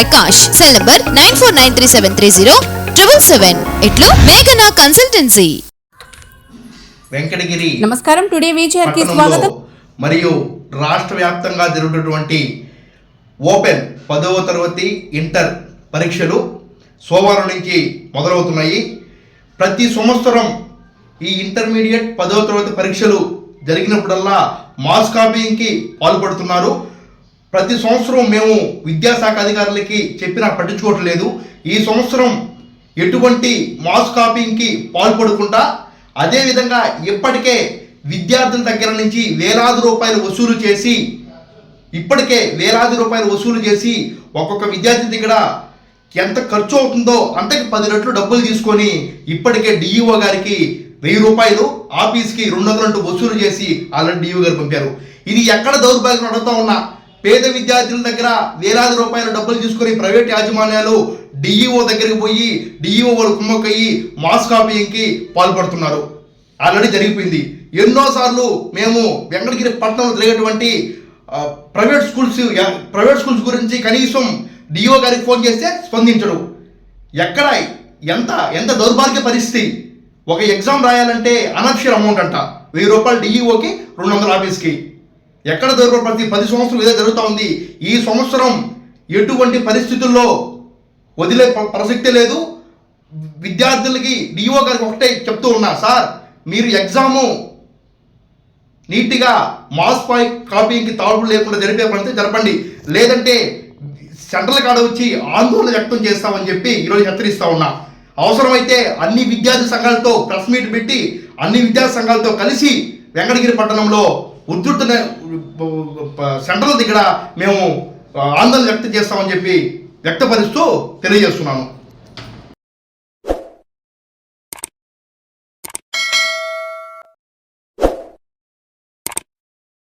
Prakash cell number nine four nine three seven three zero triple seven ఇట్లు మేఘనా consultancy Venkatagiri నమస్కారం. Today విజయర్కి పట్టణంలో స్వాగతం. మరియు రాష్ట్ర వ్యాప్తంగా జరుగుతున్నటువంటి ఓపెన్ పదవ తరగతి ఇంటర్ పరీక్షలు సోమవారం నుంచి మొదలవుతున్నాయి. ప్రతి సంవత్సరం ఈ ఇంటర్మీడియట్ పదవ తరగతి పరీక్షలు జరిగినప్పుడల్లా మాస్ కాపీయింగ్కి పాల్పడుతున్నారు. ప్రతి సంవత్సరం మేము విద్యాశాఖ అధికారులకి చెప్పినా పట్టించుకోవట్లేదు. ఈ సంవత్సరం ఎటువంటి మాస్ కాపింగ్కి పాల్పడకుండా అదేవిధంగా ఇప్పటికే విద్యార్థుల దగ్గర నుంచి వేలాది రూపాయలు వసూలు చేసి ఇప్పటికే వేలాది రూపాయలు వసూలు చేసి ఒక్కొక్క విద్యార్థి దగ్గర ఎంత ఖర్చు అవుతుందో అంతకి పది రెట్లు డబ్బులు తీసుకొని ఇప్పటికే డిఈఓ గారికి వెయ్యి రూపాయలు ఆఫీస్కి రెండు వందలు వసూలు చేసి ఆల్రెడీ డిఈఓ గారు పంపారు. ఇది ఎక్కడ దౌర్భాగ్యం అడుగుతా ఉన్నా పేద విద్యార్థుల దగ్గర వేలాది రూపాయలు డబ్బులు తీసుకొని ప్రైవేట్ యాజమాన్యాలు డిఈఓ దగ్గరికి పోయి డిఈఓ వాళ్ళు కుమ్మక్కయ్యి మాస్ కాపీయింగ్కి పాల్పడుతున్నారు. ఆల్రెడీ జరిగిపోయింది. ఎన్నోసార్లు మేము వెంకటగిరి పట్టణంలో జరిగేటువంటి ప్రైవేట్ స్కూల్స్ యా- ప్రైవేట్ స్కూల్స్ గురించి కనీసం డిఓ గారికి ఫోన్ చేస్తే స్పందించడు. ఎక్కడ ఎంత ఎంత దౌర్భాగ్య పరిస్థితి? ఒక ఎగ్జామ్ రాయాలంటే అనక్షర అమౌంట్ అంట. వెయ్యి రూపాయలు డిఈఓకి రెండు వందల ఆఫీస్కి ఎక్కడ దౌర్భాగ్య ప్రతి పది సంవత్సరాలు ఇదే జరుగుతూ ఉంది. ఈ సంవత్సరం ఎటువంటి పరిస్థితుల్లో వదిలే ప్రసక్తి లేదు. విద్యార్థులకి డిఓ గారికి ఒకటే చెప్తూ ఉన్నా సార్ మీరు ఎగ్జాము నీట్గా మాస్ పై కాపీకి తాడు లేకుండా జరిపే పడితే జరపండి. లేదంటే సెంట్రల్ కాడ వచ్చి ఆందోళన వ్యక్తం చేస్తామని చెప్పి ఈరోజు హెచ్చరిస్తా ఉన్నా. అవసరమైతే అన్ని విద్యార్థి సంఘాలతో ప్రెస్ మీట్ పెట్టి అన్ని విద్యార్థి సంఘాలతో కలిసి వెంకటగిరి పట్టణంలో ఉధృత సెంట్రల్ దగ్గర మేము ఆందోళన వ్యక్తం చేస్తామని చెప్పి వ్యక్తపరుస్తూ తెలియజేస్తున్నాను.